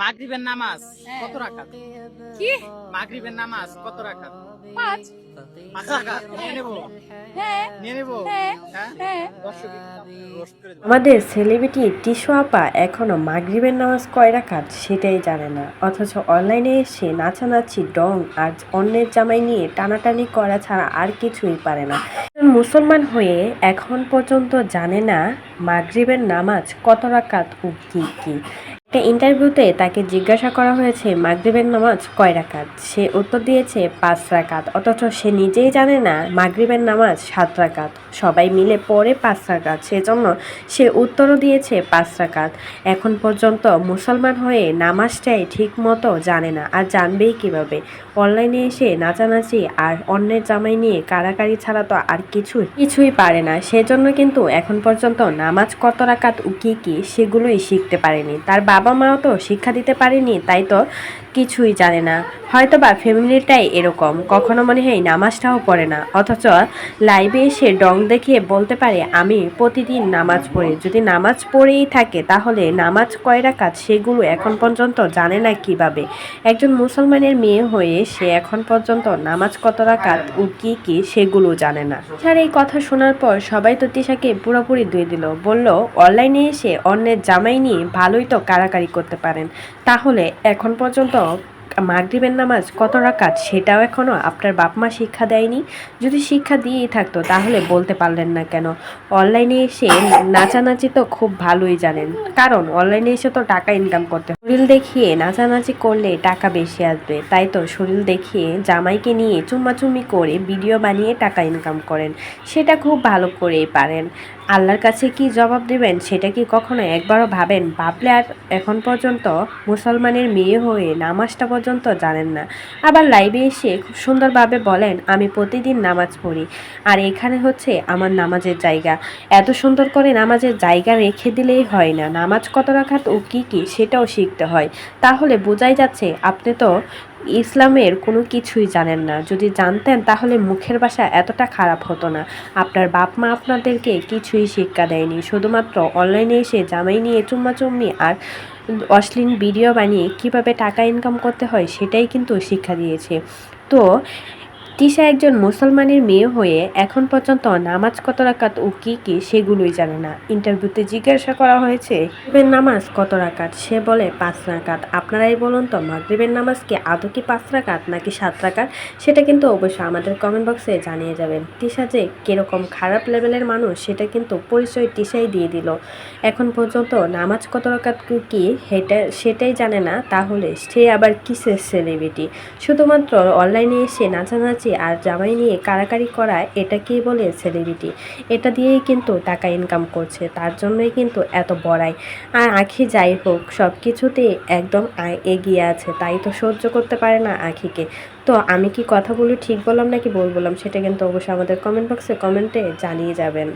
মাগরিবের নামাজ হ্যাঁ। কত রাকাত? কি? মাগরিবের নামাজ কত রাকাত? পাঁচ। পাঁচ রাকাত। নিয়ে নেব। হ্যাঁ। নিয়ে নেব। হ্যাঁ, দর্শক। আমাদের সেলিব্রিটি টিসু আপা এখনও মাগরিবের নামাজ কয় রাকাত সেটাই জানে না। অথচ অনলাইনে এসে নাচানাচি ডং আর অন্যের জামাই নিয়ে টানাটানি করা ছাড়া আর কিছুই পারে না। মুসলমান হয়ে এখন পর্যন্ত জানে না মাগরিবের নামাজ কত রাকাত ও কি কি। একটা ইন্টারভিউতে তাকে জিজ্ঞাসা করা হয়েছে, মাগরিবের নামাজ কয় রাকাত? সে উত্তর দিয়েছে, পাঁচ রাকাত। অথচ সে নিজেই জানে না, মাগরিবের নামাজ সাত রাকাত। সবাই মিলে পড়ে পাঁচ রাকাত। সেজন্য সে উত্তরও দিয়েছে, পাঁচ রাকাত। এখন পর্যন্ত মুসলমান হয়ে নামাজটাই ঠিক মতো জানে না, আর জানবেই কীভাবে? অনলাইনে এসে নাচানাচি আর অন্যের জামাই নিয়ে কারাকারি ছাড়া তো আর কিছুই কিছুই পারে না। সেজন্য কিন্তু এখন পর্যন্ত নামাজ কত রাকাত কি কি সেগুলোই শিখতে পারেনি। তার বাবা মাও তো শিক্ষা দিতে পারেনি, তাই তো কিছুই জানে না। হয়তো বা ফ্যামিলিটাই এরকম, কখনো মনে হয় নামাজটাও পড়ে না। অথচ লাইভে এসে ডং দেখিয়ে বলতে পারে, আমি প্রতিদিন নামাজ পড়ি। যদি নামাজ পড়েই থাকে, তাহলে নামাজ কয় রাকাত সেগুলো এখন পর্যন্ত জানে না কীভাবে? একজন মুসলমানের মেয়ে হয়ে সে এখন পর্যন্ত নামাজ কত রাকাত ও কী কী সেগুলো জানে না। স্যার, এই কথা শোনার পর সবাই তো তিশাকে পুরোপুরি ধুয়ে দিল। বলল, অনলাইনে এসে অন্যের জামাই নিয়ে ভালোই তো কারাকারি করতে পারেন। তাহলে এখন পর্যন্ত মাগরিবের নামাজ কত রাকাত সেটাও এখনও আপনার বাপ মা শিক্ষা দেয়নি? যদি শিক্ষা দিয়েই থাকতো তাহলে বলতে পারলেন না কেন? অনলাইনে এসে নাচানাচি তো খুব ভালোই জানেন। কারণ অনলাইনে এসে তো টাকা ইনকাম করতে। শরীর দেখিয়ে নাচানাচি করলে টাকা বেশি আসবে। তাই তো শরীর দেখিয়ে জামাইকে নিয়ে চুম্মাচুম্মি করে ভিডিও বানিয়ে টাকা ইনকাম করেন। সেটা খুব ভালো করেই পারেন। আল্লাহর কাছে কি জবাব দেবেন সেটা কি কখনো একবারও ভাবেন? ভাবলে আর এখন পর্যন্ত মুসলমানের মেয়ে হয়ে নামাজটা পর্যন্ত জানেন না। আবার লাইভে এসে খুব সুন্দরভাবে বলেন, আমি প্রতিদিন নামাজ পড়ি। আর এখানে হচ্ছে আমার নামাজের জায়গা। এত সুন্দর করে নামাজের জায়গা রেখে দিলেই হয় না। নামাজ কত রাখাত ও কী কী সেটাও শিখতে হয়। তাহলে বোঝাই যাচ্ছে আপনি তো ইসলামের কোনো কিছুই জানেন না। যদি জানতেন তাহলে মুখের ভাষা এতটা খারাপ হতো না। আপনার বাপ মা আপনাদেরকে কিছুই শিক্ষা দেয়নি। শুধুমাত্র অনলাইনে এসে জামাই নিয়ে চুম্মাচুম্মি আর অশ্লীল ভিডিও বানিয়ে কীভাবে টাকা ইনকাম করতে হয় সেটাই কিন্তু শিক্ষা দিয়েছে। তো তিশা একজন মুসলমানের মেয়ে হয়ে এখন পর্যন্ত নামাজ কত রাকাত ও কি কি সেগুলোই জানে না। ইন্টারভিউতে জিজ্ঞাসা করা হয়েছে, মাগরিবের নামাজ কত রাকাত? সে বলে, পাঁচ রাকাত। আপনারাই বলুন তো, মাগরিবের নামাজ কি আদৌ কি পাঁচ রাকাত নাকি সাত রাকাত? সেটা কিন্তু অবশ্যই আমাদের কমেন্ট বক্সে জানিয়ে যাবেন। তিশা যে কীরকম খারাপ লেভেলের মানুষ, সেটা কিন্তু পরিচয় তিশাই দিয়ে দিল। এখন পর্যন্ত নামাজ কত রাকাত কি সেটা, সেটাই জানে না, তাহলে সে আবার কিসের সেলিব্রিটি শুধুমাত্র অনলাইনে এসে নাচানাচি আর জামাই নিয়ে কারাকারি করা এটাকেই বলে সেলিব্রিটি এটা দিয়েই কিন্তু টাকা ইনকাম করছে, তার জন্যই কিন্তু এত বড়াই। আর আখি যাই হোক সব কিছুতে একদম এগিয়ে আছে, তাই তো সহ্য করতে পারে না আখিকে। তো আমি কি কথাগুলো ঠিক বললাম নাকি বল বললাম, সেটা কিন্তু অবশ্যই আমাদের কমেন্ট বক্সে কমেন্টে জানিয়ে যাবেন।